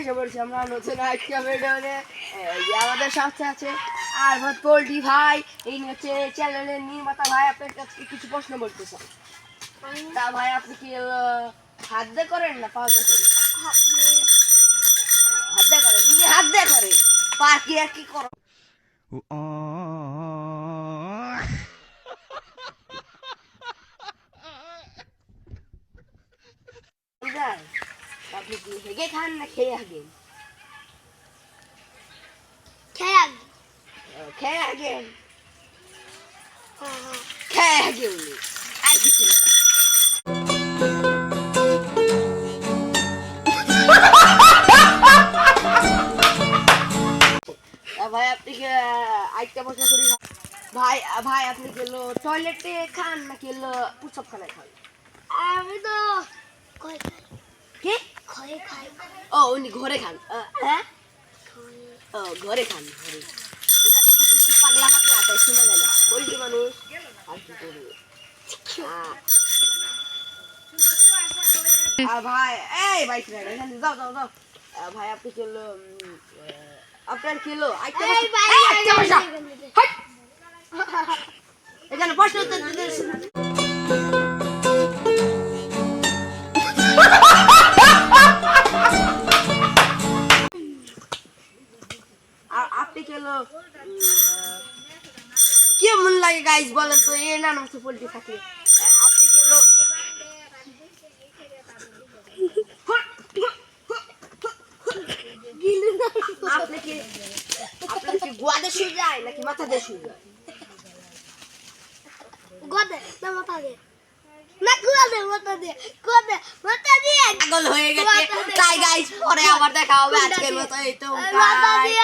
এসে পড়ছি আমরা নতুন একটা ভিডিওতে আমাদের সাথে আছে আর পোল্ট্রি ভাই এই হচ্ছে চ্যানেলের নির্মাতা ভাই আপনার কাছে কিছু প্রশ্ন বলতে চাই তা ভাই আপনি কি হাত দিয়ে করেন না পা দিয়ে করেন? হাত দিয়ে করেন উনি হাত দিয়ে করেন। পা কি আর কি করেন বুঝলেন? আপনি কি হেগে খান না খেয়ে হাগেন খেয়াল ও, খেয়ে হাগেন খেয়ে হাগে উনি। আর কিছু না। ভাই আপনি কি আরেকটা প্রশ্ন করি? ভাই ভাই আপনি কি টয়লেটে খান নাকি হলো পুস্তকখানায় খান? আমি তো খাই কি খয়ে খাই ও উনি ঘরে খান হ্যাঁ ও ঘরে খান ঘরে ওনার কথা তো একটু পাগলা পাগলা তাই শোনা যায় না পোল্ট্রি মানুষ আর কি করবে ভাই এই ভাই এখানে যাও যাও যাও আহ, ভাই আপনি আহ, আপনার কি হলো আরেকটা কি কেমন লাগে গাইস বলেন তো এ না নাম পোল্ট্রি থাকে। আপনি কি হলো আপনি কি আপনার কি গোয়াদে শুয়ে যায় নাকি মাথা দিয়ে শুয়ে যায়? গদে না মাথা দে না গদে মাথা দে গদে মাথা দিয়ে পাগল হয়ে গেছে। তাই গাইস পরে আবার দেখা হবে আজকের মতো এই তো. দিয়া